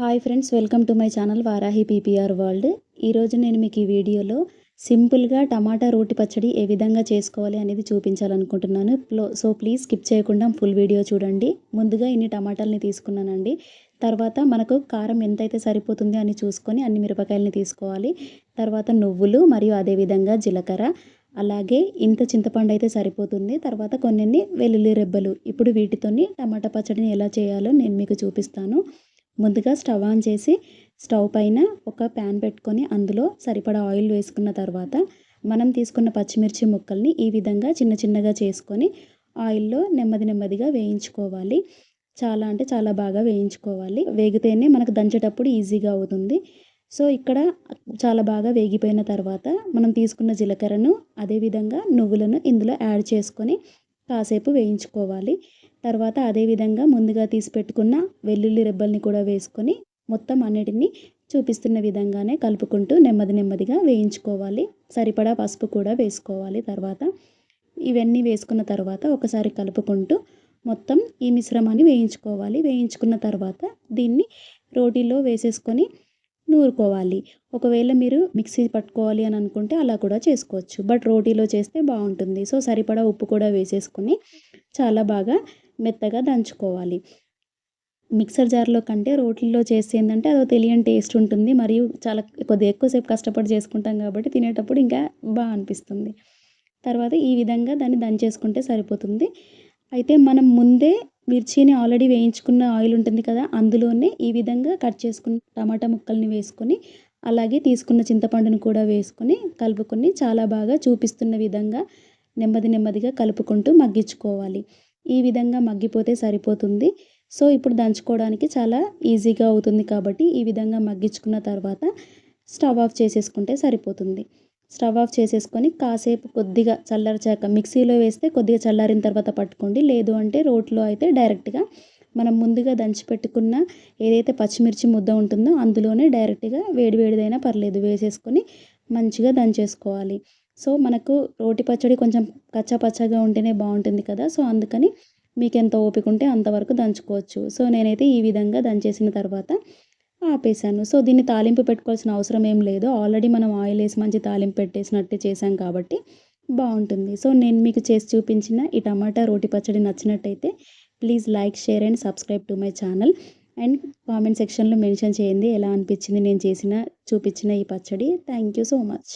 Hi friends welcome to my channel Varahi PPR world. ఈరోజు నేను మీకు ఈ వీడియోలో సింపుల్గా టమాటా రోటి పచ్చడి ఏ విధంగా చేసుకోవాలి అనేది చూపించాలనుకుంటున్నాను. సో ప్లీజ్ స్కిప్ చేయకుండా ఫుల్ వీడియో చూడండి. ముందుగా ఇన్ని టమాటాలని తీసుకున్నానండి. తర్వాత మనకు కారం ఎంతైతే సరిపోతుంది అని చూసుకొని అన్ని మిరపకాయలని తీసుకోవాలి. తర్వాత నువ్వులు మరియు అదేవిధంగా జీలకర్ర. అలాగే ఇంత చింతపండు అయితే సరిపోతుంది. తర్వాత కొన్ని వెల్లుల్లి రెబ్బలు. ఇప్పుడు వీటితోని టమాటా పచ్చడిని ఎలా చేయాలో నేను మీకు చూపిస్తాను. ముందుగా స్టవ్ ఆన్ చేసి స్టవ్ పైన ఒక ప్యాన్ పెట్టుకొని అందులో సరిపడా ఆయిల్ వేసుకున్న తర్వాత మనం తీసుకున్న పచ్చిమిర్చి ముక్కల్ని ఈ విధంగా చిన్న చిన్నగా చేసుకొని ఆయిల్లో నెమ్మది నెమ్మదిగా వేయించుకోవాలి. చాలా అంటే చాలా బాగా వేయించుకోవాలి. వేగితేనే మనకు దంచేటప్పుడు ఈజీగా అవుతుంది. సో ఇక్కడ చాలా బాగా వేగిపోయిన తర్వాత మనం తీసుకున్న జీలకర్రను అదేవిధంగా నువ్వులను ఇందులో యాడ్ చేసుకొని కాసేపు వేయించుకోవాలి. తర్వాత అదేవిధంగా ముందుగా తీసి పెట్టుకున్న వెల్లుల్లి రెబ్బల్ని కూడా వేసుకొని మొత్తం అన్నిటిని చూపిస్తున్న విధంగానే కలుపుకుంటూ నెమ్మది నెమ్మదిగా వేయించుకోవాలి. సరిపడా పసుపు కూడా వేసుకోవాలి తర్వాత. ఇవన్నీ వేసుకున్న తర్వాత ఒకసారి కలుపుకుంటూ మొత్తం ఈ మిశ్రమాన్ని వేయించుకోవాలి. వేయించుకున్న తర్వాత దీన్ని రోటీలో వేసేసుకొని నూరుకోవాలి. ఒకవేళ మీరు మిక్సీ పట్టుకోవాలి అని అనుకుంటే అలా కూడా చేసుకోవచ్చు. బట్ రోటీలో చేస్తే బాగుంటుంది. సో సరిపడా ఉప్పు కూడా వేసేసుకొని చాలా బాగా మెత్తగా దంచుకోవాలి. మిక్సర్ జార్లో కంటే రోట్లో చేస్తే ఏంటంటే అదో తెలియని టేస్ట్ ఉంటుంది. మరియు చాలా కొద్దిగా ఎక్కువసేపు కష్టపడి చేసుకుంటాం కాబట్టి తినేటప్పుడు ఇంకా బాగా అనిపిస్తుంది. తర్వాత ఈ విధంగా దాన్ని దంచేసుకుంటే సరిపోతుంది. అయితే మనం ముందే మిర్చిని ఆల్రెడీ వేయించుకున్న ఆయిల్ ఉంటుంది కదా అందులోనే ఈ విధంగా కట్ చేసుకున్న టమాటా ముక్కల్ని వేసుకొని అలాగే తీసుకున్న చింతపండును కూడా వేసుకొని కలుపుకొని చాలా బాగా చూపిస్తున్న విధంగా నెమ్మది నెమ్మదిగా కలుపుకుంటూ మగ్గించుకోవాలి. ఈ విధంగా మగ్గిపోతే సరిపోతుంది. సో ఇప్పుడు దంచుకోవడానికి చాలా ఈజీగా అవుతుంది కాబట్టి ఈ విధంగా మగ్గించుకున్న తర్వాత స్టవ్ ఆఫ్ చేసేసుకుంటే సరిపోతుంది. స్టవ్ ఆఫ్ చేసేసుకొని కాసేపు కొద్దిగా చల్లార్చాక మిక్సీలో వేస్తే కొద్దిగా చల్లారిన తర్వాత పట్టుకోండి. లేదు అంటే రోట్లో అయితే డైరెక్ట్గా మనం ముందుగా దంచి పెట్టుకున్న ఏదైతే పచ్చిమిర్చి ముద్ద ఉంటుందో అందులోనే డైరెక్ట్గా వేడి వేడిదైనా పర్లేదు వేసేసుకొని మంచిగా దంచేసుకోవాలి. సో మనకు రోటి పచ్చడి కొంచెం కచ్చా పచ్చగా ఉంటేనే బాగుంటుంది కదా. సో అందుకని మీకు ఎంత ఓపిక ఉంటే అంతవరకు దంచుకోవచ్చు. సో నేనైతే ఈ విధంగా దంచేసిన తర్వాత ఆపేసాను సో దీన్ని తాలింపు పెట్టుకోవాల్సిన అవసరం ఏం లేదు. ఆల్రెడీ మనం ఆయిల్ వేసి మంచి తాలింపు పెట్టేసినట్టే చేసాం కాబట్టి బాగుంటుంది. సో నేను మీకు చేసి చూపించిన ఈ టమాటా రోటి పచ్చడి నచ్చినట్టయితే please like share and subscribe to my channel. And comment సెక్షన్లో మెన్షన్ చేయండి. ఎలా అనిపించింది నేను చేసిన చూపించిన ఈ పచ్చడి. Thank you so much.